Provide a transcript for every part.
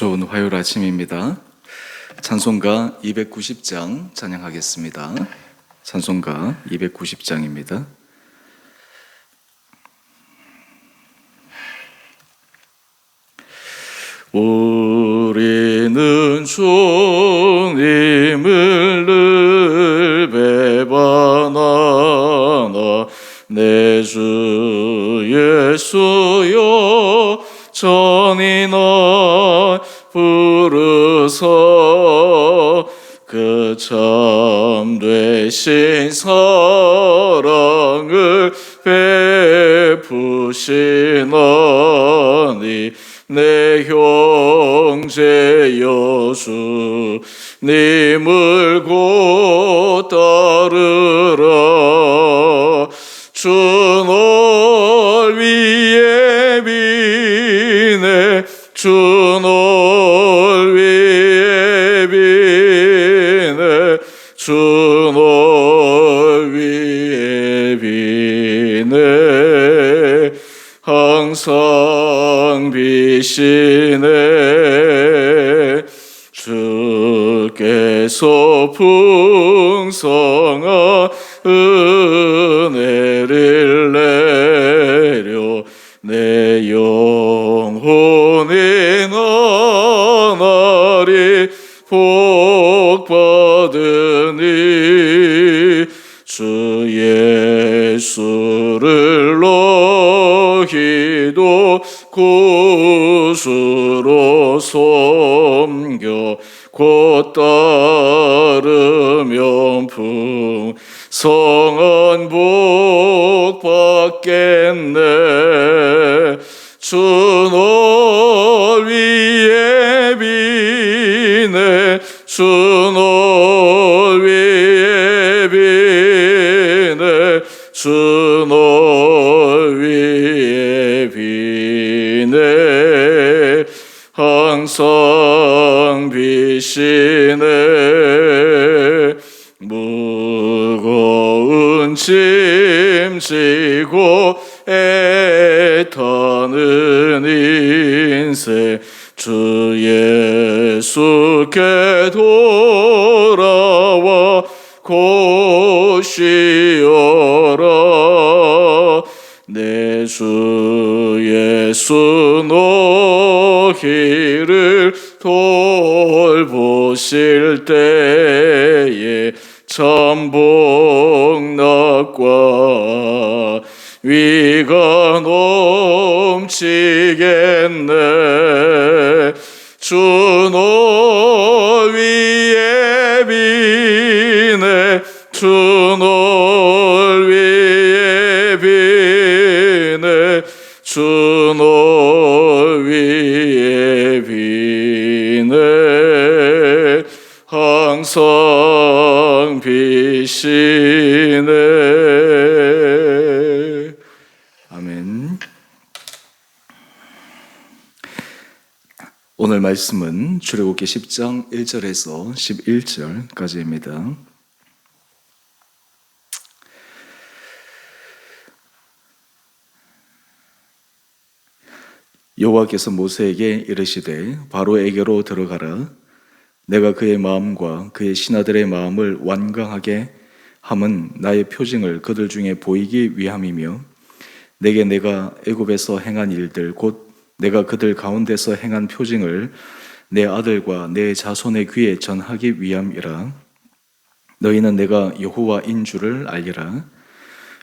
좋은 화요일 아침입니다. 찬송가 290장 찬양하겠습니다. 찬송가 290장입니다. 우리는 주 전이 날 부르서 그참 되신 사랑을 베푸시나니 내 형제 여수 님을 곧 따르라. 주 주널 위에 비네 주널 위에 비네 항상 비시네. 주께서 풍성한 은혜를 내려 내 영혼이 나날이 복 받으니 주 예수를 너희도 구주로 섬겨 곧 따르면 풍성한 복 받겠네 주너 위에 비네 주너 위에 비네 주너 위에 비네. 항상 비시네. 무거운 짐 지고 애 타는 인생 주 예수께 돌아와 고시어라. 내 주 예수 너희를 돌보실 때에 참복 비시네. 아멘. 오늘 말씀은 출애굽기 10장 1절에서 11절까지입니다. 여호와께서 모세에게 이르시되 바로에게로 들어가라 내가 그의 마음과 그의 신하들의 마음을 완강하게 함은 나의 표징을 그들 중에 보이기 위함이며 내게 내가 애굽에서 행한 일들 곧 내가 그들 가운데서 행한 표징을 내 아들과 내 자손의 귀에 전하기 위함이라. 너희는 내가 여호와인 줄을 알리라.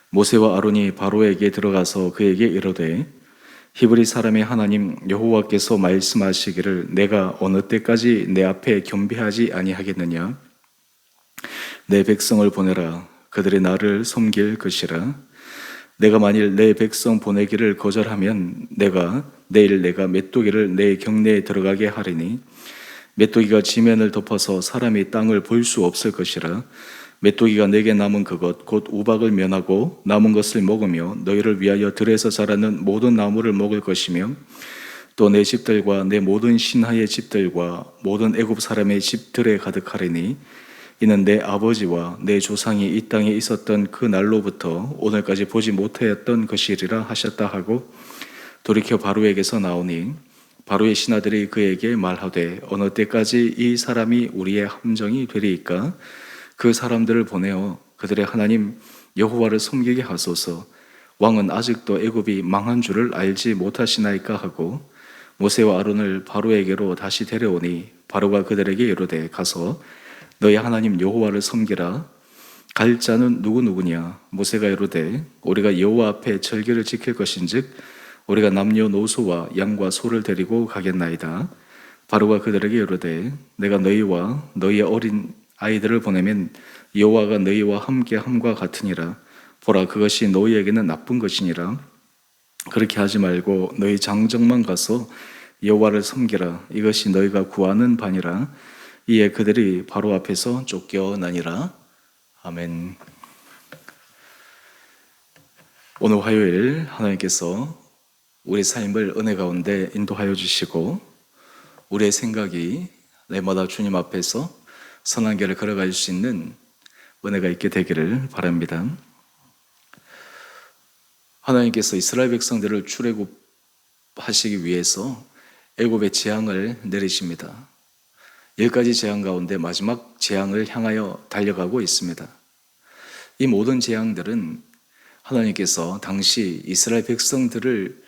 모세와 아론이 바로에게 들어가서 그에게 이르되 히브리 사람의 하나님 여호와께서 말씀하시기를 내가 어느 때까지 내 앞에 겸비하지 아니하겠느냐? 내 백성을 보내라. 그들이 나를 섬길 것이라. 내가 만일 내 백성 보내기를 거절하면 내가 내일 내가 메뚜기를 내 경내에 들어가게 하리니 메뚜기가 지면을 덮어서 사람이 땅을 볼 수 없을 것이라 메뚜기가 내게 남은 그것 곧 우박을 면하고 남은 것을 먹으며 너희를 위하여 들에서 자라는 모든 나무를 먹을 것이며 또 내 집들과 내 모든 신하의 집들과 모든 애굽 사람의 집들에 가득하리니 이는 내 아버지와 내 조상이 이 땅에 있었던 그 날로부터 오늘까지 보지 못하였던 것이리라 하셨다 하고 돌이켜 바로에게서 나오니 바로의 신하들이 그에게 말하되 어느 때까지 이 사람이 우리의 함정이 되리이까 그 사람들을 보내어 그들의 하나님 여호와를 섬기게 하소서. 왕은 아직도 애굽이 망한 줄을 알지 못하시나이까 하고 모세와 아론을 바로에게로 다시 데려오니 바로가 그들에게 이르되 가서 너희 하나님 여호와를 섬기라. 갈 자는 누구 누구냐? 모세가 이르되 우리가 여호와 앞에 절기를 지킬 것인즉 우리가 남녀노소와 양과 소를 데리고 가겠나이다. 바로가 그들에게 이르되 내가 너희와 너희의 어린 아이들을 보내면 여호와가 너희와 함께 함과 같으니라. 보라 그것이 너희에게는 나쁜 것이니라. 그렇게 하지 말고 너희 장정만 가서 여호와를 섬기라. 이것이 너희가 구하는 바니라. 이에 그들이 바로 앞에서 쫓겨나니라. 아멘. 오늘 화요일 하나님께서 우리 삶을 은혜 가운데 인도하여 주시고 우리의 생각이 내마다 주님 앞에서 선한 길을 걸어갈 수 있는 은혜가 있게 되기를 바랍니다. 하나님께서 이스라엘 백성들을 출애굽하시기 위해서 애굽의 재앙을 내리십니다. 열 가지 재앙 가운데 마지막 재앙을 향하여 달려가고 있습니다. 이 모든 재앙들은 하나님께서 당시 이스라엘 백성들을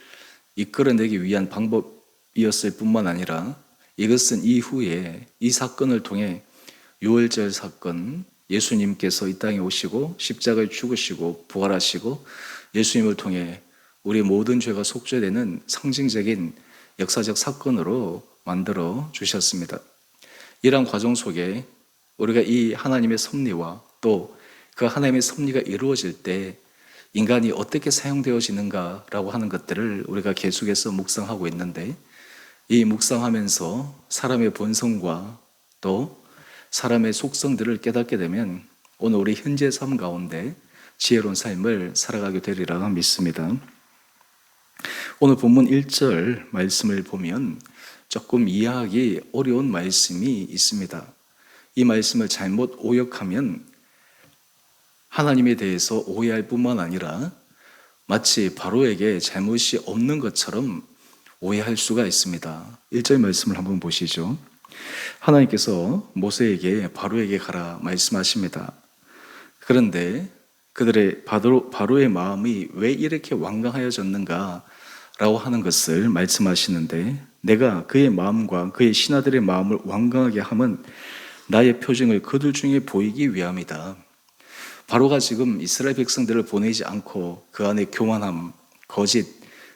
이끌어내기 위한 방법이었을 뿐만 아니라 이것은 이후에 이 사건을 통해 유월절 사건, 예수님께서 이 땅에 오시고 십자가에 죽으시고 부활하시고 예수님을 통해 우리 모든 죄가 속죄되는 상징적인 역사적 사건으로 만들어 주셨습니다. 이러한 과정 속에 우리가 이 하나님의 섭리와 또 그 하나님의 섭리가 이루어질 때 인간이 어떻게 사용되어지는가라고 하는 것들을 우리가 계속해서 묵상하고 있는데 이 묵상하면서 사람의 본성과 또 사람의 속성들을 깨닫게 되면 오늘 우리 현재 삶 가운데 지혜로운 삶을 살아가게 되리라 믿습니다. 오늘 본문 1절 말씀을 보면 조금 이해하기 어려운 말씀이 있습니다. 이 말씀을 잘못 오역하면 하나님에 대해서 오해할 뿐만 아니라 마치 바로에게 잘못이 없는 것처럼 오해할 수가 있습니다. 1절 말씀을 한번 보시죠. 하나님께서 모세에게 바로에게 가라 말씀하십니다. 그런데 그들의 바로, 바로의 마음이 왜 이렇게 완강하여졌는가 라고 하는 것을 말씀하시는데 내가 그의 마음과 그의 신하들의 마음을 완강하게 함은 나의 표징을 그들 중에 보이기 위함이다. 바로가 지금 이스라엘 백성들을 보내지 않고 그 안에 교만함, 거짓,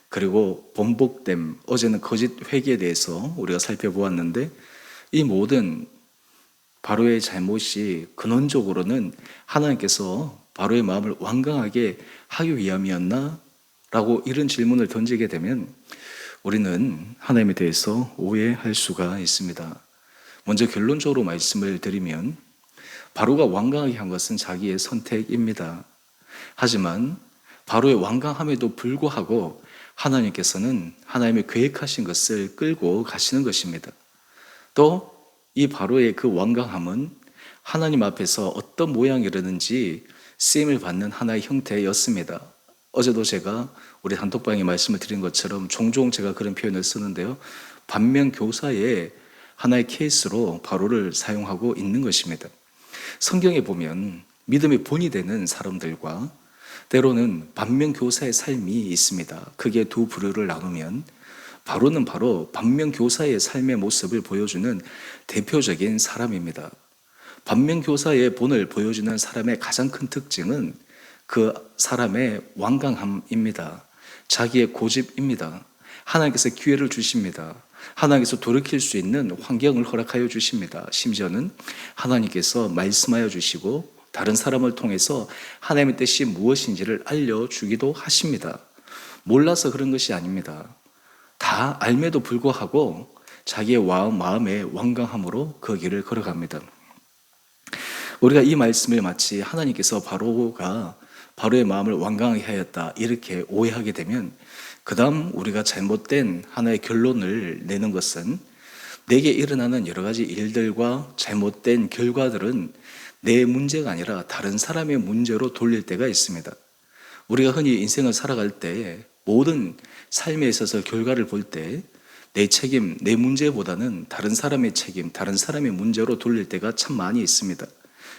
그리고 번복됨, 어제는 거짓 회개에 대해서 우리가 살펴보았는데 이 모든 바로의 잘못이 근원적으로는 하나님께서 바로의 마음을 완강하게 하기 위함이었나? 라고 이런 질문을 던지게 되면 우리는 하나님에 대해서 오해할 수가 있습니다. 먼저 결론적으로 말씀을 드리면 바로가 완강하게 한 것은 자기의 선택입니다. 하지만 바로의 완강함에도 불구하고 하나님께서는 하나님의 계획하신 것을 끌고 가시는 것입니다. 또 이 바로의 그 완강함은 하나님 앞에서 어떤 모양이라든지 쓰임을 받는 하나의 형태였습니다. 어제도 제가 우리 단톡방에 말씀을 드린 것처럼 종종 제가 그런 표현을 쓰는데요. 반면 교사의 하나의 케이스로 바로를 사용하고 있는 것입니다. 성경에 보면 믿음의 본이 되는 사람들과 때로는 반면 교사의 삶이 있습니다. 그게 두 부류를 나누면 바로는 바로 반면 교사의 삶의 모습을 보여주는 대표적인 사람입니다. 반면 교사의 본을 보여주는 사람의 가장 큰 특징은 그 사람의 완강함입니다. 자기의 고집입니다. 하나님께서 기회를 주십니다. 하나님께서 돌이킬 수 있는 환경을 허락하여 주십니다. 심지어는 하나님께서 말씀하여 주시고 다른 사람을 통해서 하나님의 뜻이 무엇인지를 알려주기도 하십니다. 몰라서 그런 것이 아닙니다. 다 알매도 불구하고 자기의 마음의 완강함으로 그 길을 걸어갑니다. 우리가 이 말씀을 마치 하나님께서 바로가 바로의 마음을 완강하게 하였다 이렇게 오해하게 되면 그 다음 우리가 잘못된 하나의 결론을 내는 것은 내게 일어나는 여러 가지 일들과 잘못된 결과들은 내 문제가 아니라 다른 사람의 문제로 돌릴 때가 있습니다. 우리가 흔히 인생을 살아갈 때 모든 삶에 있어서 결과를 볼 때 내 책임, 내 문제보다는 다른 사람의 책임, 다른 사람의 문제로 돌릴 때가 참 많이 있습니다.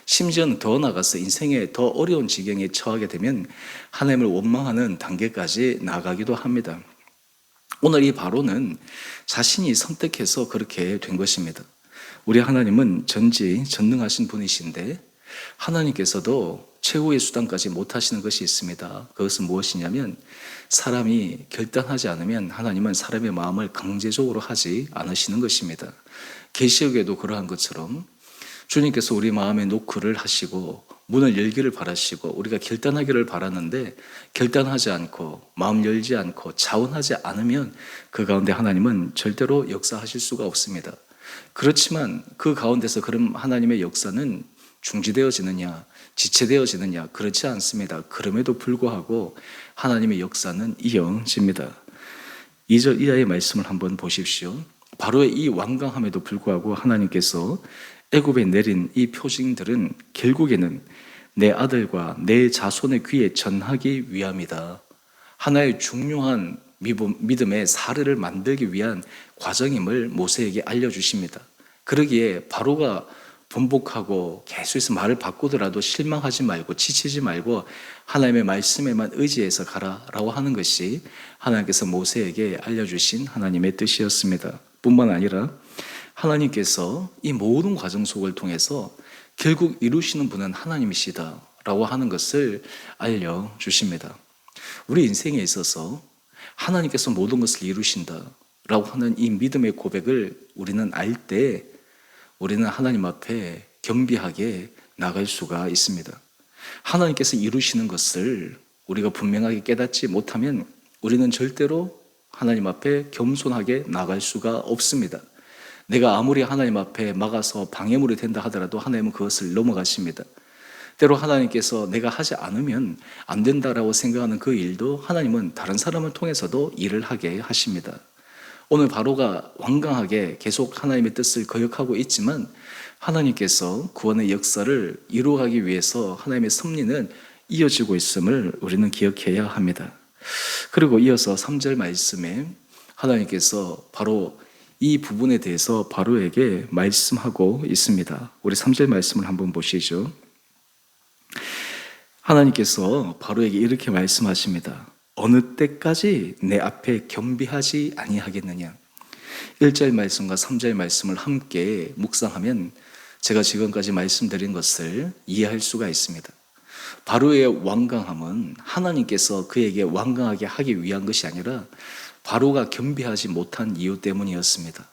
심지어는 더 나가서 인생의 더 어려운 지경에 처하게 되면 하나님을 원망하는 단계까지 나가기도 합니다. 오늘 이 바로는 자신이 선택해서 그렇게 된 것입니다. 우리 하나님은 전지 전능하신 분이신데 하나님께서도 최후의 수단까지 못 하시는 것이 있습니다. 그것은 무엇이냐면 사람이 결단하지 않으면 하나님은 사람의 마음을 강제적으로 하지 않으시는 것입니다. 계시록에도 그러한 것처럼 주님께서 우리 마음에 노크를 하시고 문을 열기를 바라시고 우리가 결단하기를 바라는데 결단하지 않고 마음 열지 않고 자원하지 않으면 그 가운데 하나님은 절대로 역사하실 수가 없습니다. 그렇지만 그 가운데서 그럼 하나님의 역사는 중지되어지느냐, 지체되어지느냐, 그렇지 않습니다. 그럼에도 불구하고 하나님의 역사는 이어집니다. 2절 이하의 말씀을 한번 보십시오. 바로의 이 완강함에도 불구하고 하나님께서 애굽에 내린 이 표징들은 결국에는 내 아들과 내 자손의 귀에 전하기 위함이다. 하나의 중요한 믿음의 사례를 만들기 위한 과정임을 모세에게 알려주십니다. 그러기에 바로가 번복하고 계속해서 말을 바꾸더라도 실망하지 말고 지치지 말고 하나님의 말씀에만 의지해서 가라라고 하는 것이 하나님께서 모세에게 알려주신 하나님의 뜻이었습니다. 뿐만 아니라 하나님께서 이 모든 과정 속을 통해서 결국 이루시는 분은 하나님이시다라고 하는 것을 알려주십니다. 우리 인생에 있어서 하나님께서 모든 것을 이루신다라고 하는 이 믿음의 고백을 우리는 알 때 우리는 하나님 앞에 겸비하게 나갈 수가 있습니다. 하나님께서 이루시는 것을 우리가 분명하게 깨닫지 못하면 우리는 절대로 하나님 앞에 겸손하게 나갈 수가 없습니다. 내가 아무리 하나님 앞에 막아서 방해물이 된다 하더라도 하나님은 그것을 넘어가십니다. 때로 하나님께서 내가 하지 않으면 안 된다라고 생각하는 그 일도 하나님은 다른 사람을 통해서도 일을 하게 하십니다. 오늘 바로가 완강하게 계속 하나님의 뜻을 거역하고 있지만 하나님께서 구원의 역사를 이루어가기 위해서 하나님의 섭리는 이어지고 있음을 우리는 기억해야 합니다. 그리고 이어서 3절 말씀에 하나님께서 바로 이 부분에 대해서 바로에게 말씀하고 있습니다. 우리 3절 말씀을 한번 보시죠. 하나님께서 바로에게 이렇게 말씀하십니다. 어느 때까지 내 앞에 겸비하지 아니하겠느냐? 1절 말씀과 3절 말씀을 함께 묵상하면 제가 지금까지 말씀드린 것을 이해할 수가 있습니다. 바로의 완강함은 하나님께서 그에게 완강하게 하기 위한 것이 아니라 바로가 겸비하지 못한 이유 때문이었습니다.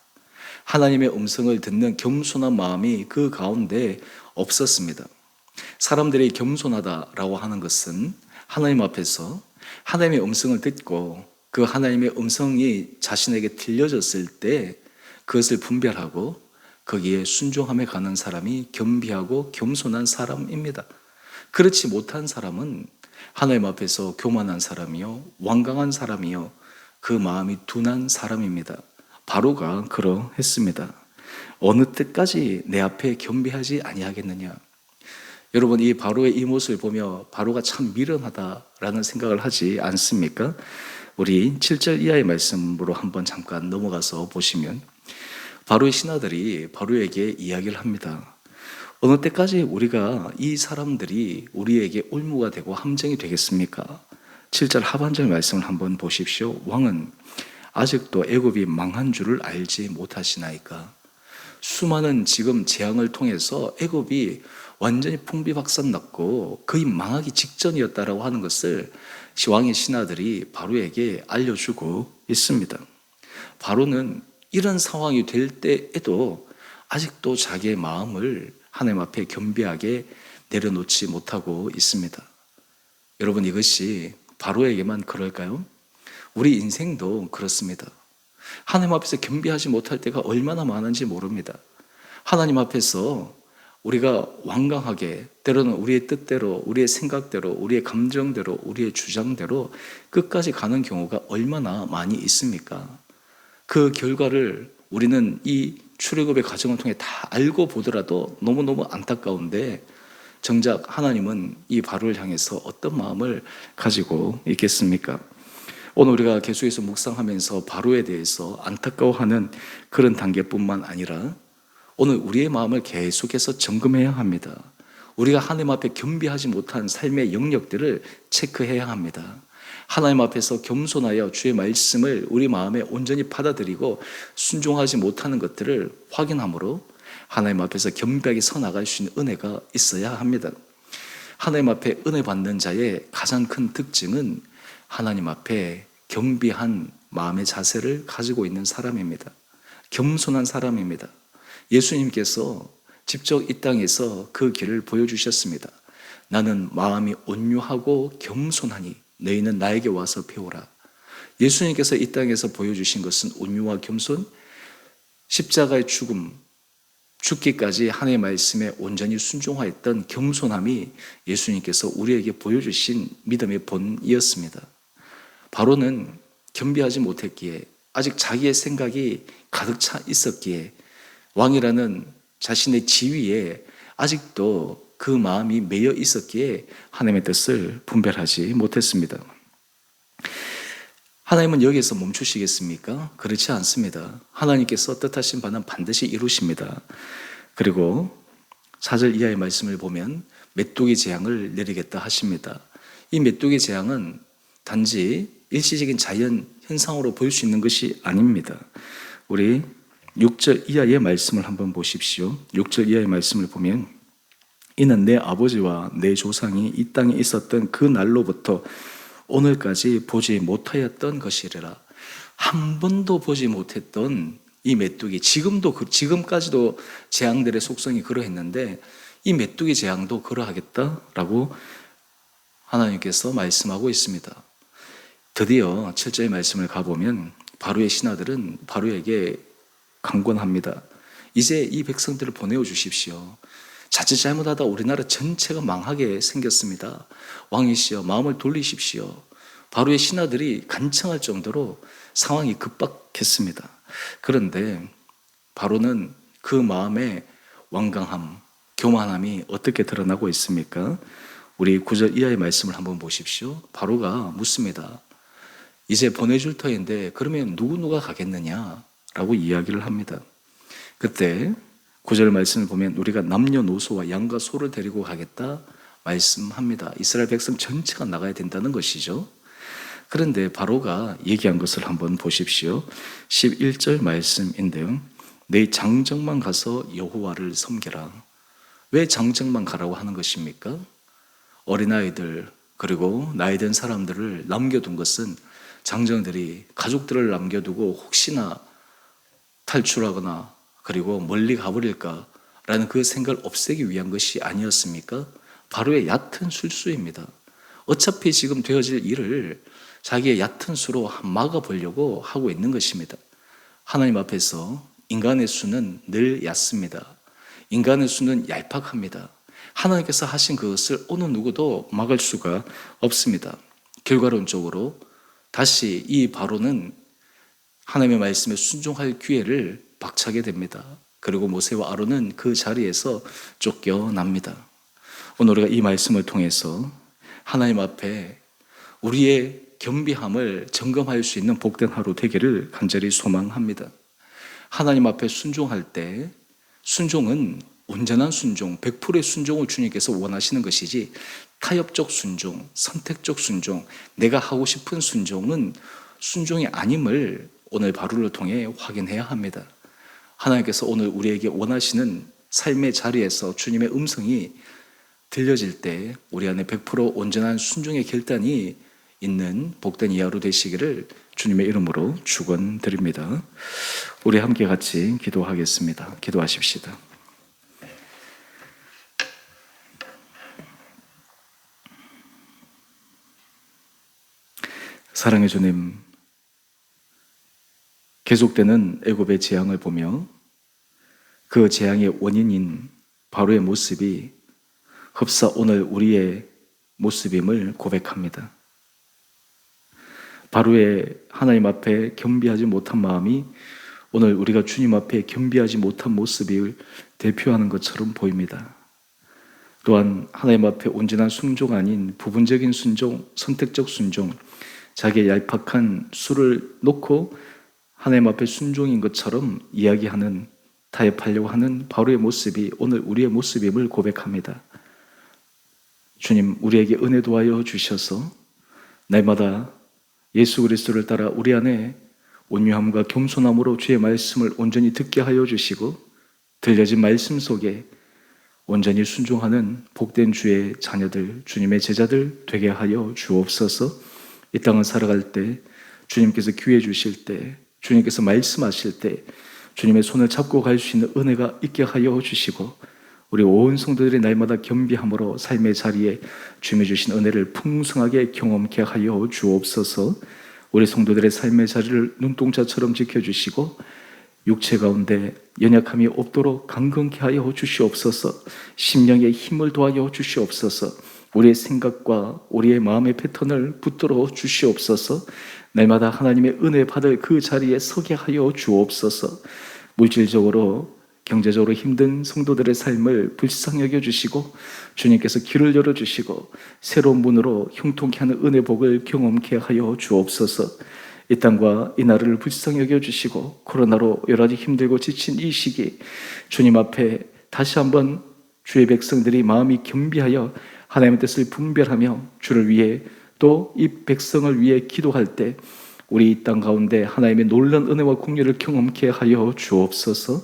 하나님의 음성을 듣는 겸손한 마음이 그 가운데 없었습니다. 사람들이 겸손하다라고 하는 것은 하나님 앞에서 하나님의 음성을 듣고 그 하나님의 음성이 자신에게 들려졌을 때 그것을 분별하고 거기에 순종함에 가는 사람이 겸비하고 겸손한 사람입니다. 그렇지 못한 사람은 하나님 앞에서 교만한 사람이요, 완강한 사람이요, 그 마음이 둔한 사람입니다. 바로가 그러했습니다. 어느 때까지 내 앞에 겸비하지 아니하겠느냐? 여러분 이 바로의 이 모습을 보며 바로가 참 미련하다라는 생각을 하지 않습니까? 우리 7절 이하의 말씀으로 한번 잠깐 넘어가서 보시면 바로의 신하들이 바로에게 이야기를 합니다. 어느 때까지 우리가 이 사람들이 우리에게 올무가 되고 함정이 되겠습니까? 7절 하반절 말씀을 한번 보십시오. 왕은 아직도 애굽이 망한 줄을 알지 못하시나이까? 수많은 지금 재앙을 통해서 애굽이 완전히 풍비박산 났고 거의 망하기 직전이었다라고 하는 것을 왕의 신하들이 바로에게 알려주고 있습니다. 바로는 이런 상황이 될 때에도 아직도 자기의 마음을 하나님 앞에 겸비하게 내려놓지 못하고 있습니다. 여러분 이것이 바로에게만 그럴까요? 우리 인생도 그렇습니다. 하나님 앞에서 겸비하지 못할 때가 얼마나 많은지 모릅니다. 하나님 앞에서 우리가 완강하게 때로는 우리의 뜻대로, 우리의 생각대로, 우리의 감정대로, 우리의 주장대로 끝까지 가는 경우가 얼마나 많이 있습니까? 그 결과를 우리는 이 출애굽의 과정을 통해 다 알고 보더라도 너무너무 안타까운데 정작 하나님은 이 바로를 향해서 어떤 마음을 가지고 있겠습니까? 오늘 우리가 계속해서 묵상하면서 바로에 대해서 안타까워하는 그런 단계뿐만 아니라 오늘 우리의 마음을 계속해서 점검해야 합니다. 우리가 하나님 앞에 겸비하지 못한 삶의 영역들을 체크해야 합니다. 하나님 앞에서 겸손하여 주의 말씀을 우리 마음에 온전히 받아들이고 순종하지 못하는 것들을 확인함으로 하나님 앞에서 겸비하게 서 나갈 수 있는 은혜가 있어야 합니다. 하나님 앞에 은혜 받는 자의 가장 큰 특징은 하나님 앞에 겸비한 마음의 자세를 가지고 있는 사람입니다. 겸손한 사람입니다. 예수님께서 직접 이 땅에서 그 길을 보여주셨습니다. 나는 마음이 온유하고 겸손하니 너희는 나에게 와서 배우라. 예수님께서 이 땅에서 보여주신 것은 온유와 겸손, 십자가의 죽음, 죽기까지 하나님의 말씀에 온전히 순종하였던 겸손함이 예수님께서 우리에게 보여주신 믿음의 본이었습니다. 바로는 겸비하지 못했기에 아직 자기의 생각이 가득 차 있었기에 왕이라는 자신의 지위에 아직도 그 마음이 매여 있었기에 하나님의 뜻을 분별하지 못했습니다. 하나님은 여기에서 멈추시겠습니까? 그렇지 않습니다. 하나님께서 뜻하신 바는 반드시 이루십니다. 그리고 4절 이하의 말씀을 보면 메뚜기 재앙을 내리겠다 하십니다. 이 메뚜기 재앙은 단지 일시적인 자연 현상으로 보일 수 있는 것이 아닙니다. 우리 6절 이하의 말씀을 한번 보십시오. 6절 이하의 말씀을 보면 이는 내 아버지와 내 조상이 이 땅에 있었던 그 날로부터 오늘까지 보지 못하였던 것이라. 한 번도 보지 못했던 이 메뚜기 지금도 그 지금까지도 재앙들의 속성이 그러했는데 이 메뚜기 재앙도 그러하겠다라고 하나님께서 말씀하고 있습니다. 드디어 7절의 말씀을 가보면 바로의 신하들은 바로에게 강권합니다. 이제 이 백성들을 보내어 주십시오. 자칫 잘못하다 우리나라 전체가 망하게 생겼습니다. 왕이시여 마음을 돌리십시오. 바로의 신하들이 간청할 정도로 상황이 급박했습니다. 그런데 바로는 그 마음의 완강함, 교만함이 어떻게 드러나고 있습니까? 우리 구절 이하의 말씀을 한번 보십시오. 바로가 묻습니다. 이제 보내줄 터인데 그러면 누구 누가 가겠느냐? 라고 이야기를 합니다. 그때 구절 말씀을 보면 우리가 남녀노소와 양과 소를 데리고 가겠다 말씀합니다. 이스라엘 백성 전체가 나가야 된다는 것이죠. 그런데 바로가 얘기한 것을 한번 보십시오. 11절 말씀인데요. 내 장정만 가서 여호와를 섬겨라. 왜 장정만 가라고 하는 것입니까? 어린아이들 그리고 나이 든 사람들을 남겨둔 것은 장정들이 가족들을 남겨두고 혹시나 탈출하거나 그리고 멀리 가버릴까라는 그 생각을 없애기 위한 것이 아니었습니까? 바로의 얕은 술수입니다. 어차피 지금 되어질 일을 자기의 얕은 수로 막아보려고 하고 있는 것입니다. 하나님 앞에서 인간의 수는 늘 얕습니다. 인간의 수는 얄팍합니다. 하나님께서 하신 그것을 어느 누구도 막을 수가 없습니다. 결과론적으로 다시 이 바로는 하나님의 말씀에 순종할 기회를 박차게 됩니다. 그리고 모세와 아론은 그 자리에서 쫓겨납니다. 오늘 우리가 이 말씀을 통해서 하나님 앞에 우리의 겸비함을 점검할 수 있는 복된 하루 되기를 간절히 소망합니다. 하나님 앞에 순종할 때 순종은 온전한 순종, 100%의 순종을 주님께서 원하시는 것이지 타협적 순종, 선택적 순종, 내가 하고 싶은 순종은 순종이 아님을 오늘 바로를 통해 확인해야 합니다. 하나님께서 오늘 우리에게 원하시는 삶의 자리에서 주님의 음성이 들려질 때 우리 안에 100% 온전한 순종의 결단이 있는 복된 이하로 되시기를 주님의 이름으로 축원드립니다. 우리 함께 같이 기도하겠습니다. 기도하십시다. 사랑의 주님, 계속되는 애굽의 재앙을 보며 그 재앙의 원인인 바로의 모습이 흡사 오늘 우리의 모습임을 고백합니다. 바로의 하나님 앞에 겸비하지 못한 마음이 오늘 우리가 주님 앞에 겸비하지 못한 모습을 대표하는 것처럼 보입니다. 또한 하나님 앞에 온전한 순종 아닌 부분적인 순종, 선택적 순종, 자기의 얄팍한 수를 놓고 하나님 앞에 순종인 것처럼 이야기하는 타협하려고 하는 바로의 모습이 오늘 우리의 모습임을 고백합니다. 주님 우리에게 은혜 도하여 주셔서 날마다 예수 그리스도를 따라 우리 안에 온유함과 겸손함으로 주의 말씀을 온전히 듣게 하여 주시고 들려진 말씀 속에 온전히 순종하는 복된 주의 자녀들, 주님의 제자들 되게 하여 주옵소서. 이 땅을 살아갈 때 주님께서 기회 주실 때 주님께서 말씀하실 때 주님의 손을 잡고 갈 수 있는 은혜가 있게 하여 주시고 우리 온 성도들이 날마다 겸비함으로 삶의 자리에 주님이 주신 은혜를 풍성하게 경험케 하여 주옵소서. 우리 성도들의 삶의 자리를 눈동자처럼 지켜주시고 육체 가운데 연약함이 없도록 강건케 하여 주시옵소서. 심령의 힘을 도하여 주시옵소서. 우리의 생각과 우리의 마음의 패턴을 붙들어 주시옵소서. 날마다 하나님의 은혜 받을 그 자리에 서게 하여 주옵소서. 물질적으로 경제적으로 힘든 성도들의 삶을 불쌍히 여겨 주시고 주님께서 길을 열어 주시고 새로운 문으로 형통케 하는 은혜 복을 경험케 하여 주옵소서. 이 땅과 이 나라를 불쌍히 여겨 주시고 코로나로 여러 가지 힘들고 지친 이 시기 주님 앞에 다시 한번 주의 백성들이 마음이 겸비하여 하나님의 뜻을 분별하며 주를 위해 또 이 백성을 위해 기도할 때 우리 이 땅 가운데 하나님의 놀란 은혜와 공유를 경험케 하여 주옵소서.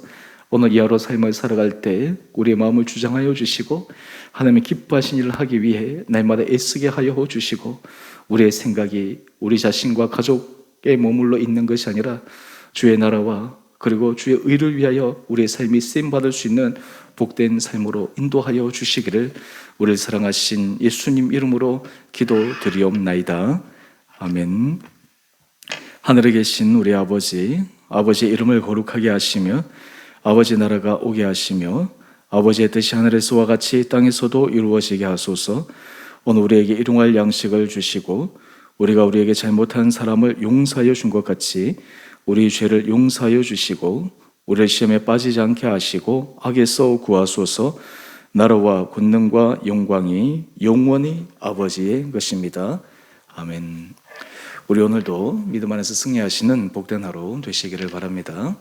오늘 이하로 삶을 살아갈 때 우리의 마음을 주장하여 주시고 하나님의 기뻐하신 일을 하기 위해 날마다 애쓰게 하여 주시고 우리의 생각이 우리 자신과 가족에 머물러 있는 것이 아니라 주의 나라와 그리고 주의 의를 위하여 우리의 삶이 쓰임 받을 수 있는 복된 삶으로 인도하여 주시기를 우리를 사랑하신 예수님 이름으로 기도드리옵나이다. 아멘. 하늘에 계신 우리 아버지, 아버지의 이름을 거룩하게 하시며 아버지 나라가 오게 하시며 아버지의 뜻이 하늘에서와 같이 땅에서도 이루어지게 하소서. 오늘 우리에게 일용할 양식을 주시고 우리가 우리에게 잘못한 사람을 용서하여 준 것 같이 우리 죄를 용서하여 주시고 우리를 시험에 빠지지 않게 하시고 악에서 구하소서. 나라와 권능과 영광이 영원히 아버지의 것입니다. 아멘. 우리 오늘도 믿음 안에서 승리하시는 복된 하루 되시기를 바랍니다.